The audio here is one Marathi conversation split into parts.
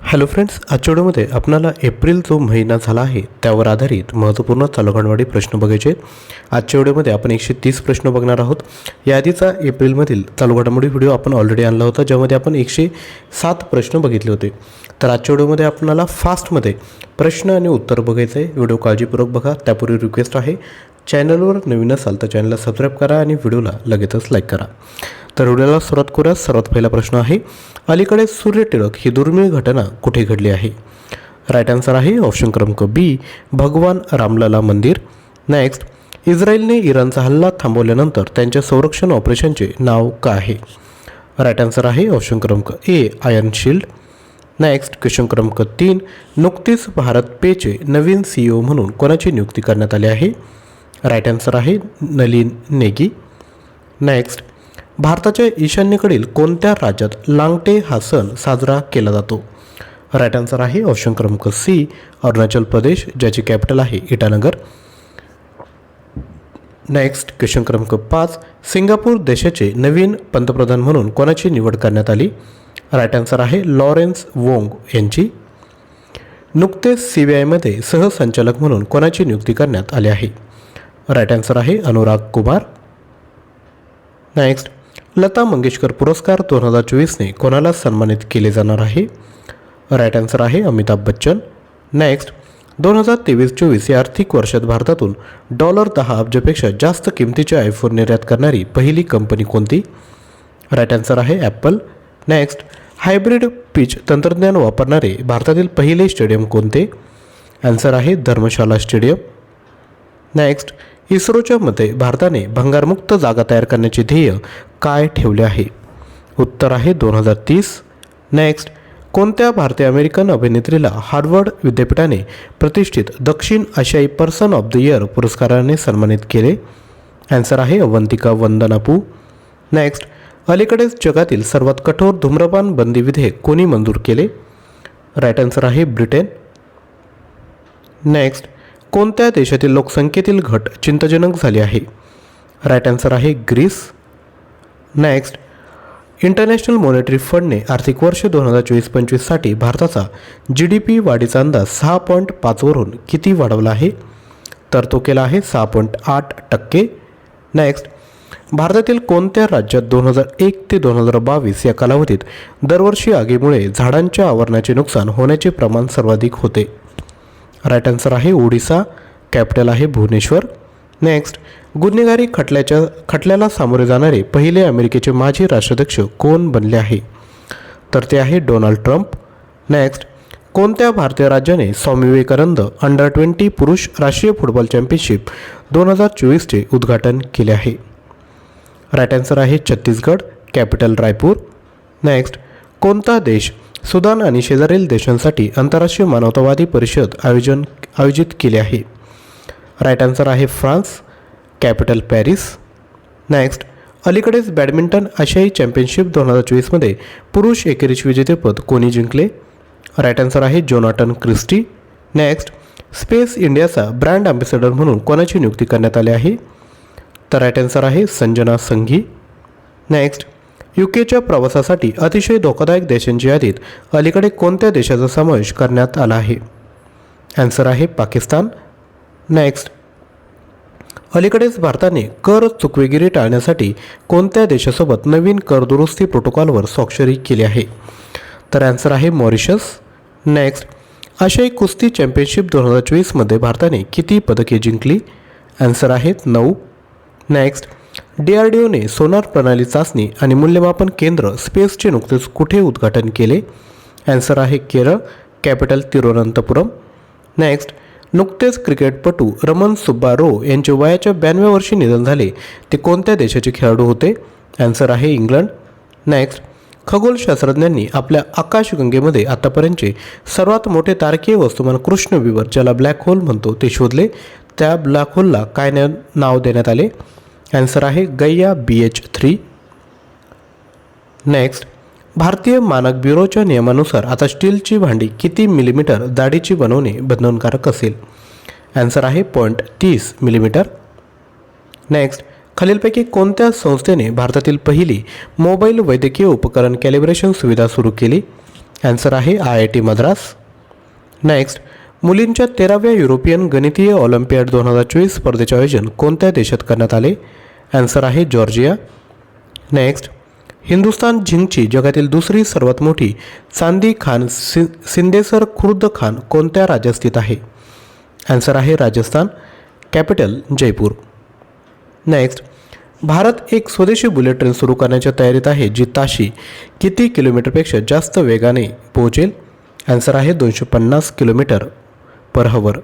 हॅलो फ्रेंड्स आजच्या व्हिडिओमध्ये एप्रिल जो महिना झाला आहे त्यावर आधारित महत्त्वपूर्ण चालू प्रश्न बघायचे आहेत. आजच्या व्हिडिओमध्ये आपण एकशे तीस प्रश्न बघणार आहोत. याआधीचा एप्रिलमधील चालू घडामोडी व्हिडिओ आपण ऑलरेडी आणला होता ज्यामध्ये आपण एकशे सात प्रश्न बघितले होते. तर आजच्या व्हिडिओमध्ये आपणाला फास्टमध्ये प्रश्न आणि उत्तर बघायचं आहे व्हिडिओ काळजीपूर्वक बघा त्यापूर्वी रिक्वेस्ट आहे. चॅनलवर नवीन असाल तर चॅनलला सबस्क्राईब करा आणि व्हिडिओला लगेचच लाईक करा. तर व्हिडिओला सुरुवात करूया. सर्वात पहिला प्रश्न आहे अलीकडे सूर्य टिळक ही दुर्मिळ घटना कुठे घडली आहे? राईट आन्सर आहे ऑप्शन क्रमांक बी भगवान रामलला मंदिर. नेक्स्ट इस्रायलने इराणचा हल्ला थांबवल्यानंतर त्यांच्या संरक्षण ऑपरेशनचे नाव का आहे? राईट आन्सर आहे ऑप्शन क्रमांक A iron shield next question क्रमांक तीन नुकतीच भारत पेचे नवीन सी ओ म्हणून कोणाची नियुक्ती करण्यात आली आहे? राईट आन्सर आहे नलिन नेगी. नेक्स्ट भारताच्या ईशान्येकडील कोणत्या राज्यात लांगटे हा सण साजरा केला जातो? राईट आन्सर आहे ऑप्शन क्रमांक सी अरुणाचल प्रदेश ज्याची कॅपिटल आहे इटानगर. नेक्स्ट क्वेश्चन क्रमांक पाच सिंगापूर देशाचे नवीन पंतप्रधान म्हणून कोणाची निवड करण्यात आली? राईट आन्सर आहे लॉरेन्स वोंग यांची. नुकतेच सी बी आयमध्ये सहसंचालक म्हणून कोणाची नियुक्ती करण्यात आली आहे? राईट आन्सर आहे अनुराग कुमार. नेक्स्ट लता मंगेशकर पुरस्कार दोन हजार चोवीसने कोणाला सन्मानित केले जाणार आहे? राईट आन्सर आहे अमिताभ बच्चन. नेक्स्ट दोन हजार तेवीस चोवीस या आर्थिक वर्षात भारतातून डॉलर दहा अब्जापेक्षा जास्त किमतीचे आयफोन निर्यात करणारी पहिली कंपनी कोणती? राईट आन्सर आहे ॲपल नेक्स्ट हायब्रिड पिच तंत्रज्ञान वापरणारे भारतातील पहिले स्टेडियम कोणते? आन्सर आहे धर्मशाला स्टेडियम नेक्स्ट इस्रोच्या मते भारताने भंगारमुक्त जागा तयार करण्याचे ध्येय काय ठेवले आहे? उत्तर आहे दोन हजार तीस. नेक्स्ट कोणत्या भारतीय अमेरिकन अभिनेत्रीला हार्वर्ड विद्यापीठाने प्रतिष्ठित दक्षिण आशियाई पर्सन ऑफ द इयर पुरस्काराने सन्मानित केले? ॲन्सर आहे अवंतिका वंदनापू. नेक्स्ट अलीकडेच जगातील सर्वात कठोर धूम्रपान बंदी विधेयक कोणी मंजूर केले? राईट आन्सर आहे ब्रिटन. नेक्स्ट कोणत्या देशातील लोकसंख्येतील घट चिंताजनक झाली आहे? राईट आन्सर आहे ग्रीस. नेक्स्ट इंटरनॅशनल मॉनिटरी फंडने आर्थिक वर्ष दोन हजार चोवीस पंचवीससाठी भारताचा जी डी पी वाढीचा अंदाज सहा पॉईंट पाचवरून किती वाढवला आहे? तर तो केला आहे सहा पॉईंट आठ टक्के. नेक्स्ट भारतातील कोणत्या राज्यात दोन हजार एक ते दोन हजार बावीस या कालावधीत दरवर्षी आगीमुळे झाडांच्या आवरणाचे नुकसान होण्याचे प्रमाण सर्वाधिक होते? राईट आन्सर आहे ओडिसा कॅपिटल आहे भुवनेश्वर. नेक्स्ट गुन्हेगारी खटल्याच्या खटल्याला सामोरे जाणारे पहिले अमेरिकेचे माजी राष्ट्राध्यक्ष कोण बनले आहे? तर ते आहे डोनाल्ड ट्रम्प नेक्स्ट कोणत्या भारतीय राज्याने स्वामी विवेकानंद अंडर ट्वेंटी पुरुष राष्ट्रीय फुटबॉल चॅम्पियनशिप दोन हजार चोवीसचे उद्घाटन केले आहे? राईट आन्सर आहे छत्तीसगड कॅपिटल रायपूर. नेक्स्ट कोणता देश सुदान आणि शेजारील देशांसाठी आंतरराष्ट्रीय मानवतावादी परिषद आयोजन आयोजित केले आहे. राईट आन्सर आहे फ्रान्स कॅपिटल पॅरिस. नेक्स्ट अलीकडेच बॅडमिंटन आशियाई चॅम्पियनशिप दोन हजार चोवीसमध्ये पुरुष एकेरीचे विजेतेपद कोणी जिंकले? राईट आन्सर आहे जोनाटन क्रिस्टी. नेक्स्ट स्पेस इंडियाचा ब्रँड अँबॅसेडर म्हणून कोणाची नियुक्ती करण्यात आली आहे? तर राईट आन्सर आहे संजना संघी. नेक्स्ट यू केच्या प्रवासासाठी अतिशय धोकादायक देशांच्या यादीत अलीकडे कोणत्या देशाचा समावेश करण्यात आला आहे? ॲन्सर आहे पाकिस्तान. नेक्स्ट अलीकडेच भारताने कर चुकवेगिरी टाळण्यासाठी कोणत्या देशासोबत नवीन कर दुरुस्ती प्रोटोकॉलवर स्वाक्षरी केली आहे? तर ॲन्सर आहे मॉरिशस. नेक्स्ट आशियाई कुस्ती चॅम्पियनशिप दोन हजार चोवीसमध्ये भारताने किती पदके जिंकली? ॲन्सर आहेत नऊ. Next D R D sonar प्रणाली चाचणी आणि मूल्यमापन केंद्र स्पेसचे नुकतेच कुठे उद्घाटन केले? ॲन्सर आहे केरळ कॅपिटल तिरुवनंतपुरम. नेक्स्ट नुकतेच क्रिकेटपटू रमन सुब्बा रो यांचे वयाच्या ब्याण्णव्या वर्षी निधन झाले. ते कोणत्या देशाचे खेळाडू होते? ॲन्सर आहे इंग्लंड. नेक्स्ट खगोलशास्त्रज्ञांनी आपल्या आकाशगंगेमध्ये आतापर्यंतचे सर्वात मोठे तारकीय वस्तुमान कृष्ण विवर ज्याला ब्लॅक होल म्हणतो ते शोधले. त्या ब्लॅक होलला काय नाव देण्यात आले? ॲन्सर आहे गैया बी एच थ्री नेक्स्ट भारतीय मानक ब्युरोच्या नियमानुसार आता स्टीलची भांडी किती मिलीमीटर जाडीची बनवणे बंधनकारक असेल? ॲन्सर आहे पॉईंट तीस मिलीमीटर नेक्स्ट खालीलपैकी कोणत्या संस्थेने भारतातील पहिली मोबाईल वैद्यकीय उपकरण कॅलिब्रेशन सुविधा सुरू केली? ॲन्सर आहे I I T Madras. Next मुलींच्या तेराव्या युरोपियन गणितीय ऑलिम्पियाड दोन हजार चोवीस स्पर्धेचे आयोजन कोणत्या देशात करण्यात आले? ॲन्सर आहे जॉर्जिया. नेक्स्ट हिंदुस्तान झिंगची जगातील दुसरी सर्वात मोठी चांदी खान सि सिंदेसर खुर्द खान कोणत्या राज्यात स्थित आहे? ॲन्सर आहे राजस्थान कॅपिटल जयपूर. नेक्स्ट भारत एक स्वदेशी बुलेट ट्रेन सुरू करण्याच्या तयारीत आहे जी ताशी किती किलोमीटरपेक्षा जास्त वेगाने पोहोचेल? ॲन्सर आहे दोनशे पन्नास किलोमीटर. पर हवर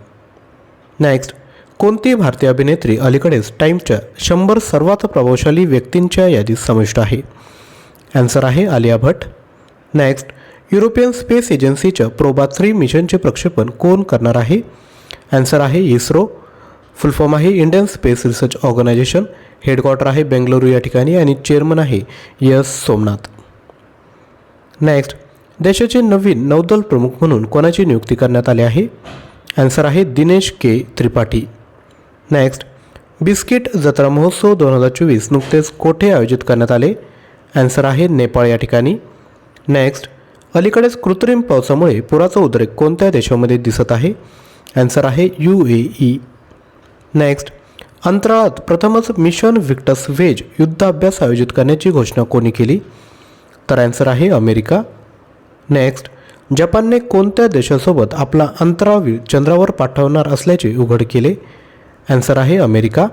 नेक्स्ट कोणती भारतीय अभिनेत्री अलीकडेच टाईमच्या शंभर सर्वात प्रभावशाली व्यक्तींच्या यादीत समाविष्ट आहे? ॲन्सर आहे Alia Bhatt. Next European space एजन्सीच्या प्रोबा थ्री मिशनचे प्रक्षेपण कोण करणार आहे? ॲन्सर आहे इस्रो. फुल फॉर्म आहे Indian space research organisation headquarter आहे बेंगलुरू या ठिकाणी आणि चेअरमन आहे यस सोमनाथ. नेक्स्ट देशाचे नवीन नौदल प्रमुख म्हणून कोणाची नियुक्ती करण्यात आली आहे? ॲन्सर आहे Dinesh K Tripathi. Next biscuit जत्रा महोत्सव दोन हजार चोवीस नुकतेच कोठे आयोजित करण्यात आले? ॲन्सर आहे नेपाळ या ठिकाणी. नेक्स्ट अलीकडेच कृत्रिम पावसामुळे पुराचा उद्रेक कोणत्या देशामध्ये दिसत आहे? ॲन्सर आहे यू ए ई. नेक्स्ट अंतराळात प्रथमच मिशन विक्टस वेज युद्धाभ्यास आयोजित करण्याची घोषणा कोणी केली? तर ॲन्सर आहे अमेरिका. नेक्स्ट जपानने कोणत्या देशासोबत आपला अंतराळ चंद्रावर पाठवणार असल्याचे उघड केले? ॲन्सर आहे अमेरिका.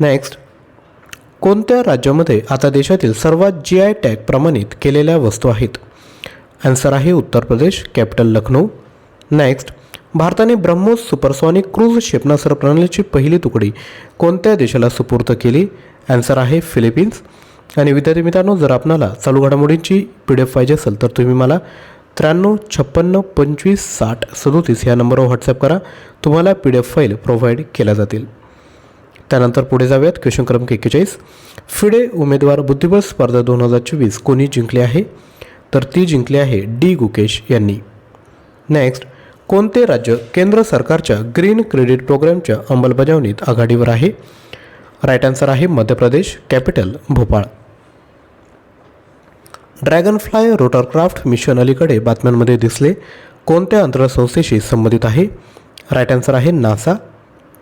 नेक्स्ट कोणत्या राज्यामध्ये आता देशातील सर्वात जी आय टॅग प्रमाणित केलेल्या वस्तू आहेत? ॲन्सर आहे उत्तर प्रदेश कॅपिटल लखनौ नेक्स्ट भारताने ब्रह्मोस सुपरसॉनिक क्रूज क्षेपणास्त्र प्रणालीची पहिली तुकडी कोणत्या देशाला सुपूर्त केली? ॲन्सर आहे फिलिपिन्स. आणि विद्यार्थी मित्रांनो जर आपणाला चालू घडामोडींची पी डी एफ पाहिजे असेल तर तुम्ही मला त्र्याण्णव छप्पन्न पंचवीस साठ सदोतीस या नंबरवर व्हॉट्सअप करा. तुम्हाला P D F file provide केल्या जातील. त्यानंतर पुढे जाऊयात. क्वेश्चन क्रमांक एक्केचाळीस. फिडे उमेदवार बुद्धिबळ स्पर्धा दोन हजार चोवीस कोणी जिंकली आहे? तर ती जिंकली आहे डी. गुकेश यांनी. नेक्स्ट कोणते राज्य केंद्र सरकारच्या ग्रीन क्रेडिट प्रोग्रामच्या अंमलबजावणीत आघाडीवर आहे? राईट आन्सर आहे Madhya Pradesh capital Bhopal. Dragonfly rotorcraft mission अलीकडे बातम्यांमध्ये दिसले. कोणत्या अंतरसंस्थेशी संबंधित आहे? राईट आन्सर आहे नासा.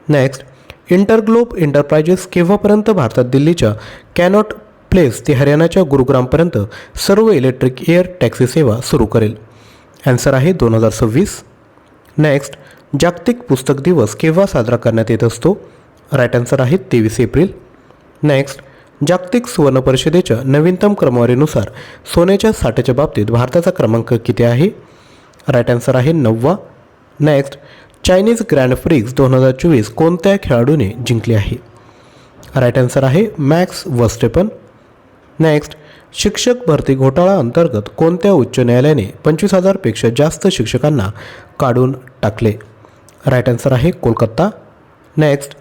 नेक्स्ट इंटरग्लोब एंटरप्राइजेस केव्हापर्यंत भारतात दिल्लीच्या कॅनॉट प्लेस ते हरियाणाच्या गुरुग्रामपर्यंत सर्व इलेक्ट्रिक एअर टॅक्सी सेवा सुरू करेल? ॲन्सर आहे दोन हजार सव्वीस. नेक्स्ट जागतिक पुस्तक दिवस केव्हा साजरा करण्यात येत असतो? राईट आन्सर आहे तेवीस एप्रिल. नेक्स्ट जागतिक सुवर्ण परिषदेच्या नवीनतम क्रमवारीनुसार सोन्याच्या साठ्याच्या बाबतीत भारताचा क्रमांक किती आहे? राईट आन्सर आहे नववा. नेक्स्ट चायनीज ग्रँड प्रिक्स दोन हजार चोवीस कोणत्या खेळाडूने जिंकली आहे? राईट आन्सर आहे मॅक्स वस्टेपन नेक्स्ट शिक्षक भरती घोटाळा अंतर्गत कोणत्या उच्च न्यायालयाने पंचवीस हजारपेक्षा जास्त शिक्षकांना काढून टाकले? राईट आन्सर आहे कोलकाता. नेक्स्ट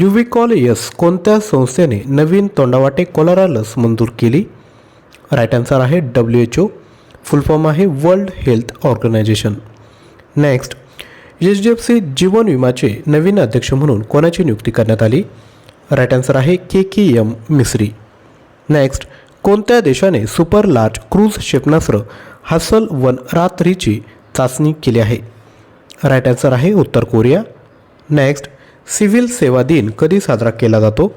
युविकॉल यस कोणत्या संस्थेने नवीन तोंडावाटे कोलारा लस मंजूर केली? राईट आन्सर आहे W H O full form आहे world health organisation next H D F C जीवन विमाचे नवीन अध्यक्ष म्हणून कोणाची नियुक्ती करण्यात आली? राईट आन्सर आहे के के एम मिस्री. नेक्स्ट कोणत्या देशाने सुपर लार्ज क्रूज क्षेपणास्त्र हसल वन रात्रीची चाचणी केली आहे? राईट आन्सर आहे उत्तर कोरिया. नेक्स्ट सिव्हिल सेवा दिन कधी साजरा केला जातो?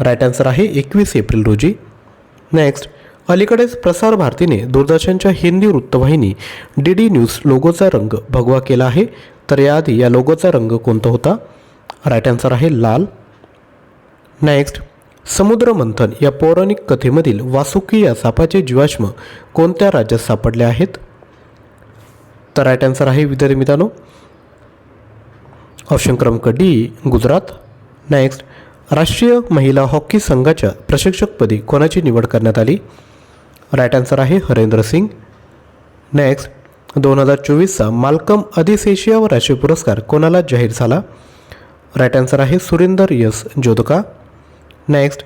राईट आन्सर आहे एकवीस एप्रिल रोजी. नेक्स्ट अलीकडेच प्रसार भारतीने दूरदर्शनच्या हिंदी वृत्तवाहिनी डी डी न्यूज लोगोचा रंग भगवा केला आहे. तर याआधी या लोगोचा रंग कोणता होता? राईट आन्सर आहे लाल. नेक्स्ट समुद्र मंथन या पौराणिक कथेमधील वासुकी या सापाचे जीवाश्म कोणत्या राज्यात सापडले आहेत? तर राईट आन्सर आहे विद्यार्थी मित्रांनो ऑप्शन क्रमांक डी गुजरात. नेक्स्ट राष्ट्रीय महिला हॉकी संघाच्या प्रशिक्षकपदी कोणाची निवड करण्यात आली? राईट आन्सर आहे हरेंद्र सिंग. नेक्स्ट दोन हजार चोवीसचा मालकम अधिसेशिया व राष्ट्रीय पुरस्कार कोणाला जाहीर झाला? राईट आन्सर आहे सुरेंदर यस जोदका. नेक्स्ट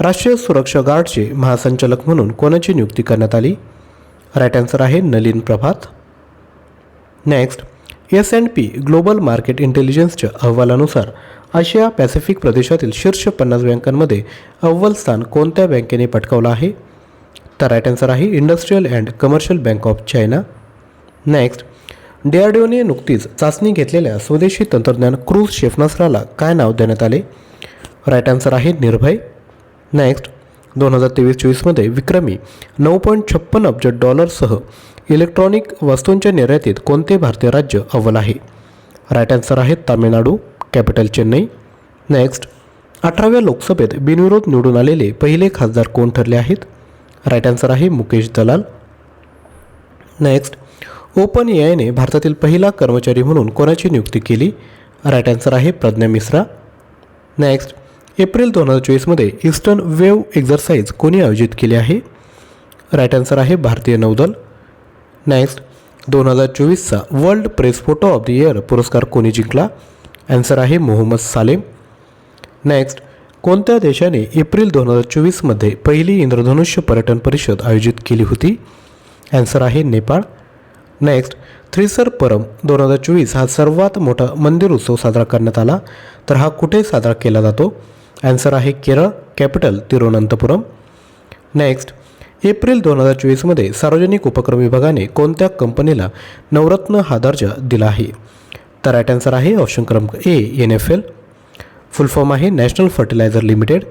राष्ट्रीय सुरक्षा गार्डचे महासंचालक म्हणून कोणाची नियुक्ती करण्यात आली? राईट आन्सर आहे Nalin Prabhat. Next S and P global market इंटेलिजन्सच्या अहवालानुसार आशिया पॅसिफिक प्रदेशातील शीर्ष पन्नास बँकांमध्ये अव्वल स्थान कोणत्या बँकेने पटकावलं आहे? तर राईट आन्सर आहे industrial and commercial bank of China. Next डीआरडीओने नुकतीच चाचणी घेतलेल्या स्वदेशी तंत्रज्ञान क्रूज क्षेपणास्त्राला काय नाव देण्यात आले? राईट आन्सर आहे निर्भय. नेक्स्ट दोन हजार तेवीस चोवीसमध्ये विक्रमी नऊ पॉईंट छप्पन अब्ज डॉलरसह इलेक्ट्रॉनिक वस्तूंच्या निर्यातीत कोणते भारतीय राज्य अव्वल आहे? राईट आन्सर आहेत तामिळनाडू कॅपिटल चेन्नई. नेक्स्ट अठराव्या लोकसभेत बिनविरोध निवडून आलेले पहिले खासदार कोण ठरले आहेत? राईट आन्सर आहे मुकेश दलाल. नेक्स्ट ओपन ए आयने भारतातील पहिला कर्मचारी म्हणून कोणाची नियुक्ती केली? राईट आन्सर आहे प्रज्ञा मिश्रा. नेक्स्ट एप्रिल दोन हजार चोवीसमध्ये ईस्टर्न वेव्ह एक्झरसाइज कोणी आयोजित केली आहे? राईट आन्सर आहे भारतीय नौदल. नेक्स्ट दोन हजार चोवीसचा world press photo of the year पुरस्कार कोणी जिंकला? ॲन्सर आहे मोहम्मद सालेम. नेक्स्ट कोणत्या देशाने एप्रिल दोन हजार चोवीसमध्ये पहिली इंद्रधनुष्य पर्यटन परिषद आयोजित केली होती? ॲन्सर आहे नेपाळ. नेक्स्ट थ्रिसर परम दोन हजार चोवीस हा सर्वात मोठा मंदिर उत्सव साजरा करण्यात आला तर हा कुठे साजरा केला जातो? ॲन्सर आहे Kerala capital Thiruvananthapuram. Next April दोन हजार चोवीसमध्ये सार्वजनिक उपक्रम विभागाने कोणत्या कंपनीला नवरत्न हा दर्जा दिला आहे? तर राईट आन्सर आहे ऑप्शन क्रमांक A N F L full form आहे नॅशनल फर्टिलायझर लिमिटेड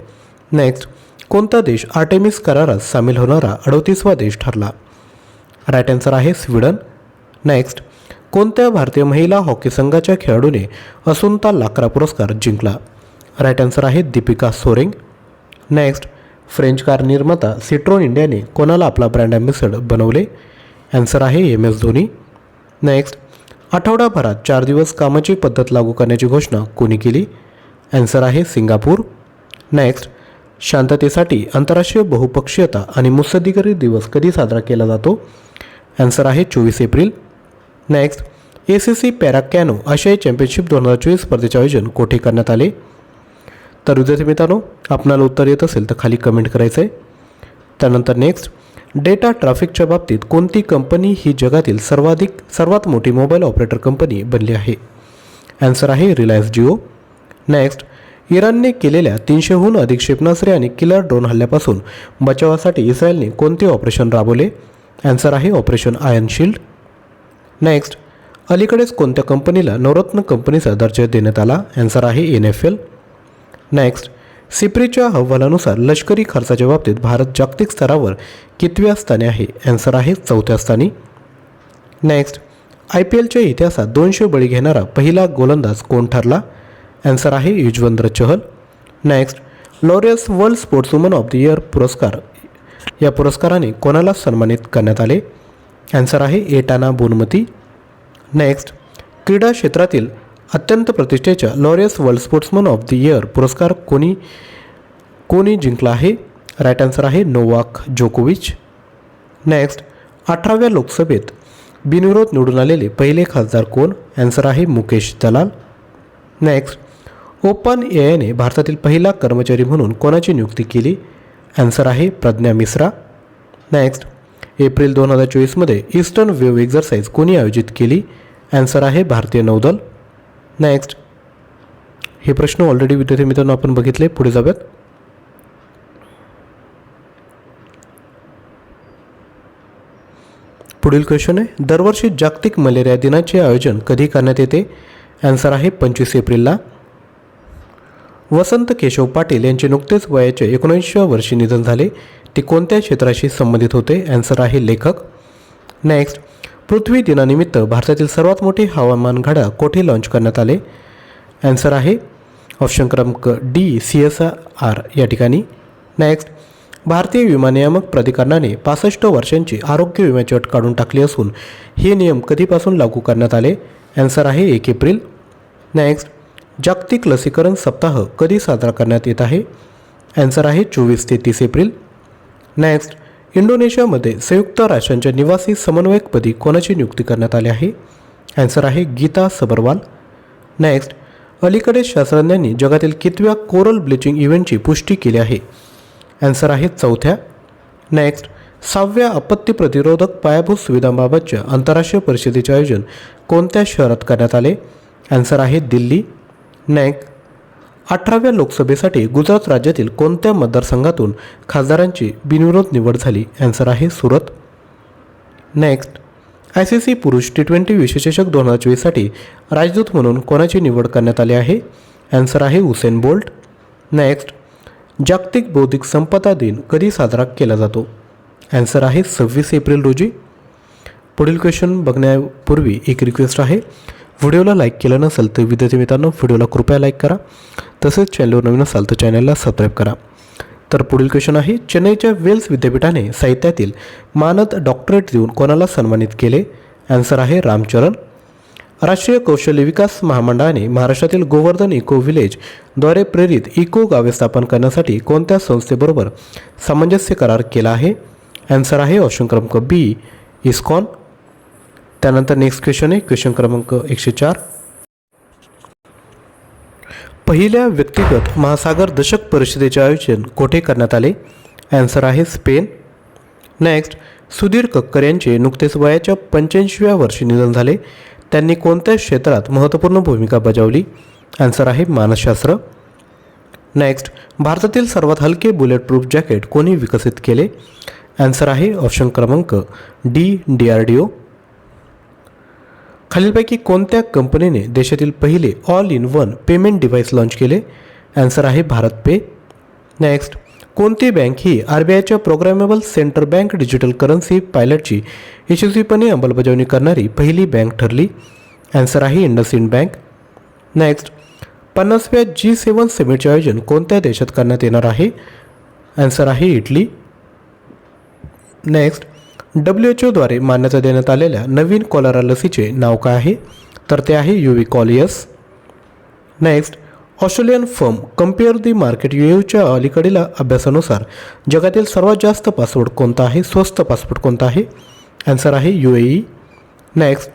नेक्स्ट कोणता देश आर्टेमिस करारात सामील होणारा अडोतीसवा देश ठरला? राईट आन्सर आहे स्वीडन. नेक्स्ट कोणत्या भारतीय महिला हॉकी संघाच्या खेळाडूने असुंता लाकरा पुरस्कार जिंकला? राईट आन्सर आहे Deepika Soreng next French car निर्माता सिट्रोन इंडियाने कोणाला आपला ब्रँड ॲम्बेसडर बनवले? ॲन्सर आहे एम एस धोनी. नेक्स्ट आठवडाभरात चार दिवस कामाची पद्धत लागू करण्याची घोषणा कोणी केली? ॲन्सर आहे सिंगापूर. नेक्स्ट शांततेसाठी आंतरराष्ट्रीय बहुपक्षीयता आणि मुत्सद्दीकरण दिवस कधी साजरा केला जातो? ॲन्सर आहे चोवीस April. Next A C C para canoe आशियाई चॅम्पियनशिप दोन हजार चोवीस स्पर्धेचे आयोजन कोठे करण्यात आले? तर विद्यार्थी मित्रांनो आपणाला उत्तर येत असेल तर खाली कमेंट करायचं आहे त्यानंतर नेक्स्ट डेटा ट्रॅफिकच्या बाबतीत कोणती कंपनी ही जगातील सर्वाधिक सर्वात मोठी मोबाईल ऑपरेटर कंपनी बनली आहे? ॲन्सर आहे रिलायन्स जिओ नेक्स्ट इराणने केलेल्या तीनशेहून अधिक क्षेपणास्त्रे आणि किलर ड्रोन हल्ल्यापासून बचावासाठी इस्रायलने कोणते ऑपरेशन राबवले? ॲन्सर आहे ऑपरेशन आयन शिल्ड नेक्स्ट अलीकडेच कोणत्या कंपनीला नवरत्न कंपनीचा दर्जा देण्यात आला? ॲन्सर आहे एन एफ एल नेक्स्ट सिप्रीच्या अहवालानुसार लष्करी खर्चाच्या बाबतीत भारत जागतिक स्तरावर कितव्या स्थानी आहे? आन्सर आहे चौथ्या स्थानी. नेक्स्ट आय पी एलच्या इतिहासात दोनशे बळी घेणारा पहिला गोलंदाज कोण ठरला? आन्सर आहे Yuzvendra Chahal. Next Laureus world sports woman of the year पुरस्कार या पुरस्काराने कोणाला सन्मानित करण्यात आले? आन्सर आहे एटाना बोनमती. नेक्स्ट क्रीडा क्षेत्रातील अत्यंत प्रतिष्ठेच्या Laureus world sportsman of the year पुरस्कार कोणी कोणी जिंकला आहे? राईट आन्सर आहे नोवाक जोकोविच. नेक्स्ट अठराव्या लोकसभेत बिनविरोध निवडून आलेले पहिले खासदार कोण? ॲन्सर आहे मुकेश दलाल. नेक्स्ट ओपन ए आयने भारतातील पहिला कर्मचारी म्हणून कोणाची नियुक्ती केली? ॲन्सर आहे प्रज्ञा मिश्रा. नेक्स्ट एप्रिल दोन हजार चोवीसमध्ये ईस्टर्न वेव्ह एक्झरसाइज कोणी आयोजित केली? ॲन्सर आहे भारतीय नौदल. नेक्स्ट हे प्रश्न ऑलरेडी विद्यार्थी मित्रांनो आपण बघितले. पुढे जाऊयात. पुढील क्वेश्चन आहे दरवर्षी जागतिक मलेरिया दिनाचे आयोजन कधी करण्यात येते? ॲन्सर आहे पंचवीस एप्रिलला. वसंत केशव पाटील यांचे नुकतेच वयाचे एकोणऐंशीव्या वर्षी निधन झाले. ते कोणत्या क्षेत्राशी संबंधित होते? ॲन्सर आहे लेखक. नेक्स्ट पृथ्वी दिनानिमित्त भारतातील सर्वात मोठे हवामान घडा कोठे लॉन्च करण्यात आले? ॲन्सर आहे ऑप्शन क्रमांक डी सी एस आर या ठिकाणी. नेक्स्ट भारतीय विमा नियामक प्राधिकरणाने पासष्ट वर्षांची आरोग्य विम्याची अट काढून टाकली असून हे नियम कधीपासून लागू करण्यात आले? ॲन्सर आहे एक एप्रिल. नेक्स्ट जागतिक लसीकरण सप्ताह कधी साजरा करण्यात येत आहे? ॲन्सर आहे चोवीस ते तीस एप्रिल. नेक्स्ट इंडोनेशियामध्ये संयुक्त राष्ट्रांच्या निवासी समन्वयकपदी कोणाची नियुक्ती करण्यात आली आहे? ॲन्सर आहे गीता सबरवाल. नेक्स्ट अलीकडेच शास्त्रज्ञांनी जगातील कितव्या कोरल ब्लिचिंग इव्हेंटची पुष्टी केली आहे? ॲन्सर आहे चौथ्या. नेक्स्ट सहाव्या आपत्ती प्रतिरोधक पायाभूत सुविधांबाबतच्या आंतरराष्ट्रीय परिषदेचे आयोजन कोणत्या शहरात करण्यात आले? ॲन्सर आहे दिल्ली. नेक अठराव्या लोकसभेसाठी गुजरात राज्यातील कोणत्या मतदारसंघातून खासदारांची बिनविरोध निवड झाली? अँसर आहे Surat. Next I C C पुरुष टी ट्वेंटी विश्वचषक दोन हजार चोवीससाठी राजदूत म्हणून कोणाची निवड करण्यात आली आहे? अँसर आहे हुसेन बोल्ट नेक्स्ट जागतिक बौद्धिक संपदा दिन कधी साजरा केला जातो? ॲन्सर आहे सव्वीस एप्रिल रोजी. पुढील क्वेश्चन बघण्यापूर्वी एक रिक्वेस्ट आहे. व्हिडिओला लाईक केलं नसेल तर विद्यार्थी मित्रांनो व्हिडिओला कृपया लाईक करा. तसेच चॅनलवर नवीन असाल तर चॅनलला सबस्क्राईब करा. तर पुढील क्वेश्चन आहे चेन्नईच्या वेल्स विद्यापीठाने साहित्यातील मानद डॉक्टरेट देऊन कोणाला सन्मानित केले? ॲन्सर आहे रामचरण. राष्ट्रीय कौशल्य विकास महामंडळाने महाराष्ट्रातील गोवर्धन इको विलेजद्वारे प्रेरित इको गावे स्थापन करण्यासाठी कोणत्या संस्थेबरोबर सामंजस्य करार केला आहे? ॲन्सर आहे ऑप्शन क्रमांक बी इस्कॉन त्यानंतर नेक्स्ट क्वेश्चन आहे. क्वेश्चन क्रमांक एकशे चार. पहिल्या व्यक्तिगत महासागर दशक परिषदेचे आयोजन कोठे करण्यात आले? ॲन्सर आहे स्पेन नेक्स्ट सुधीर कक्कर यांचे नुकतेच वयाच्या पंच्याऐंशीव्या वर्षी निधन झाले. त्यांनी कोणत्या क्षेत्रात महत्त्वपूर्ण भूमिका बजावली? आन्सर आहे मानसशास्त्र. नेक्स्ट भारतातील सर्वात हलके बुलेट प्रूफ जॅकेट कोणी विकसित केले? ॲन्सर आहे ऑप्शन क्रमांक D D R D O खालीलपैकी कोणत्या कंपनीने देशातील पहिले all in one payment device launch केले? ॲन्सर आहे भारत पे नेक्स्ट कोणती बँक ही आर बी आयच्या programmable centre bank digital currency पायलटची यशस्वीपणे अंमलबजावणी करणारी पहिली बँक ठरली? ॲन्सर आहे इंडसइंड बँक नेक्स्ट पन्नासव्या जी सेवन समिटचे आयोजन कोणत्या देशात करण्यात येणार आहे? ॲन्सर आहे इटली. नेक्स्ट डब्ल्यू एच ओद्वारे मान्यता देण्यात आलेल्या नवीन कॉलरा लसीचे नाव काय आहे? तर ते आहे युवी कॉलियस next Australian firm compare the market यूच्या अलीकडील अभ्यासानुसार जगातील सर्वात जास्त पासपोर्ट कोणता आहे? स्वस्त पासपोर्ट कोणता आहे? ॲन्सर आहे यू ए ई नेक्स्ट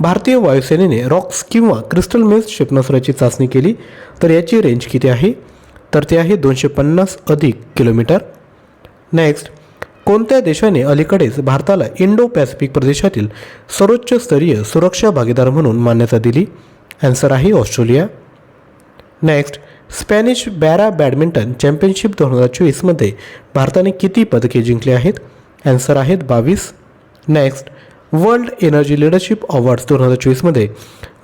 भारतीय वायुसेनेने रॉक्स किंवा क्रिस्टल मेस क्षेपणास्त्राची चाचणी केली. तर याची रेंज किती आहे? तर ते आहे दोनशे पन्नास अधिक किलोमीटर. नेक्स्ट कोणत्या देशाने अलीकडेच भारताला इंडो पॅसिफिक प्रदेशातील सर्वोच्च स्तरीय सुरक्षा भागीदार म्हणून मान्यता दिली? अँसर आहे Australia. Next Spanish para badminton championship दोन हजार चोवीसमध्ये भारताने किती पदके जिंकली आहेत? अँसर आहेत बावीस. Next world energy leadership awards दोन हजार चोवीसमध्ये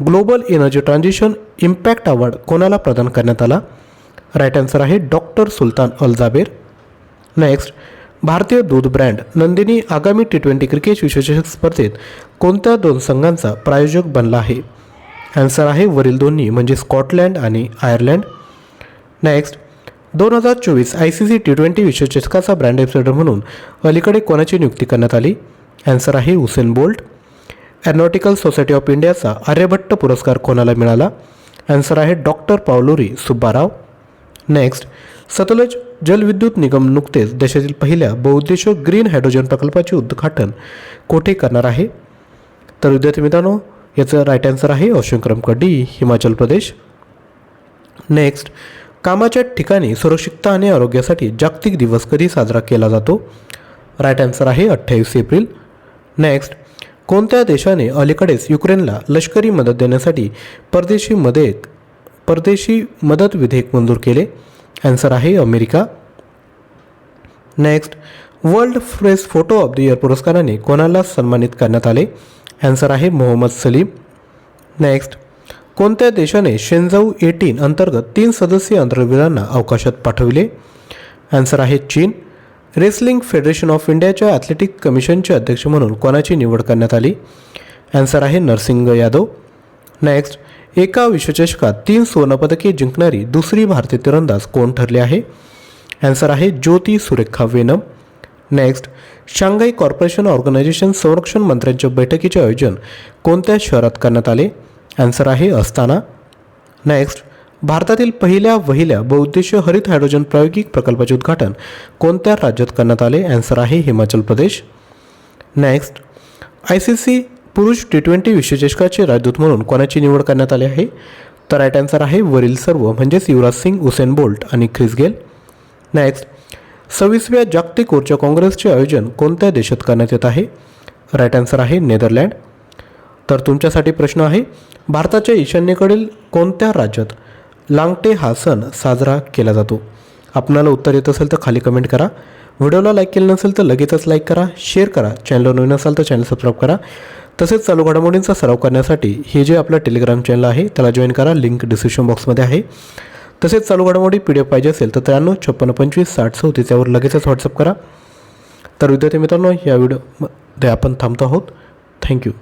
global energy transition impact award कोणाला प्रदान करण्यात आला? राईट आन्सर आहे डॉक्टर सुलतान अल नेक्स्ट भारतीय दूध ब्रँड नंदिनी आगामी टी ट्वेंटी क्रिकेट विश्वचषक स्पर्धेत कोणत्या दोन संघांचा प्रायोजक बनला आहे? ॲन्सर आहे वरील दोन्ही म्हणजे स्कॉटलँड आणि आयर्लंड. नेक्स्ट दोन हजार चोवीस I C C T twenty विश्वचषकाचा brand ambassador म्हणून अलीकडे कोणाची नियुक्ती करण्यात आली? अँसर आहे Usain Bolt. Aeronautical society of इंडियाचा आर्यभट्ट पुरस्कार कोणाला मिळाला? अँसर आहे डॉक्टर पावलोरी सुब्बाराव. नेक्स्ट सतलज जलविद्युत निगम नुकतेच देशातील पहिल्या बहुउद्देशीय ग्रीन हायड्रोजन प्रकल्पाचे उद्घाटन कोठे करणार आहे? तर विद्यार्थी मित्रांनो याचं राईट आन्सर आहे ऑप्शन क्रमांक डी हिमाचल प्रदेश. नेक्स्ट कामाच्या ठिकाणी सुरक्षितता आणि आरोग्यासाठी जागतिक दिवस कधी साजरा केला जातो? राईट आन्सर आहे अठ्ठावीस एप्रिल. नेक्स्ट कोणत्या देशाने अलीकडेच युक्रेनला लष्करी मदत देण्यासाठी परदेशी मदत परदेशी मदत विधेयक मंजूर केले? ॲन्सर आहे America. Next world press photo of the year पुरस्काराने कोणाला सन्मानित करण्यात आले? ॲन्सर आहे मोहम्मद सलीम. नेक्स्ट कोणत्या देशाने शेंजाऊ एटीन अंतर्गत तीन सदस्यीय अंतर्वीरांना अवकाशात पाठविले? ॲन्सर आहे चीन. रेसलिंग फेडरेशन ऑफ इंडियाच्या ॲथलेटिक कमिशनचे अध्यक्ष म्हणून कोणाची निवड करण्यात आली? ॲन्सर आहे नरसिंग यादव. नेक्स्ट एका विश्वचषकात तीन सुवर्णपदके जिंकणारी दुसरी भारतीय तिरंदाज कोण ठरली आहे? ॲन्सर आहे Jyothi Surekha Vennam. Next Shanghai corporation organisation संरक्षण मंत्र्यांच्या बैठकीचे आयोजन कोणत्या शहरात करण्यात आले? ॲन्सर आहे अस्ताना नेक्स्ट भारतातील पहिल्या वहिल्या बहुउद्देशीय हरित हायड्रोजन प्रायोगिक प्रकल्पाचे उद्घाटन कोणत्या राज्यात करण्यात आले? ॲन्सर आहे Himachal Pradesh. Next I C C पुरुष टी ट्वेंटी विश्वचषकाचे राजदूत म्हणून कोणाची निवड करण्यात आली आहे? तर राईट आन्सर आहे वरील सर्व म्हणजेच युवराज सिंग उसेन बोल्ट आणि ख्रिस गेल. नेक्स्ट सव्वीसव्या जागतिक ऊर्जा काँग्रेसचे आयोजन कोणत्या देशात करण्यात येत आहे? राईट आन्सर आहे नेदरलँड. तर तुमच्यासाठी प्रश्न आहे भारताच्या ईशान्येकडील कोणत्या राज्यात लांगटे हा सण साजरा केला जातो? आपणाला उत्तर येत असेल तर खाली कमेंट करा. व्हिडिओला लाईक केलं नसेल तर लगेचच लाईक करा शेअर करा. चॅनलवर नवीन असाल तर चॅनल सबस्क्राईब करा. तसेच चालू घडामोडींचा सराव करण्यासाठी हे जे आपलं टेलिग्राम चॅनल आहे त्याला जॉईन करा. लिंक डिस्क्रिप्शन बॉक्समध्ये आहे. तसेच चालू घडामोडी पी डी एफ पाहिजे असेल तर त्र्याण्णव छप्पन्न पंचवीस साठ चौतीस यावर लगेचच व्हॉट्सअप करा. तर विद्यार्थी मित्रांनो या व्हिडिओमध्ये आपण थांबतो आहोत. थँक्यू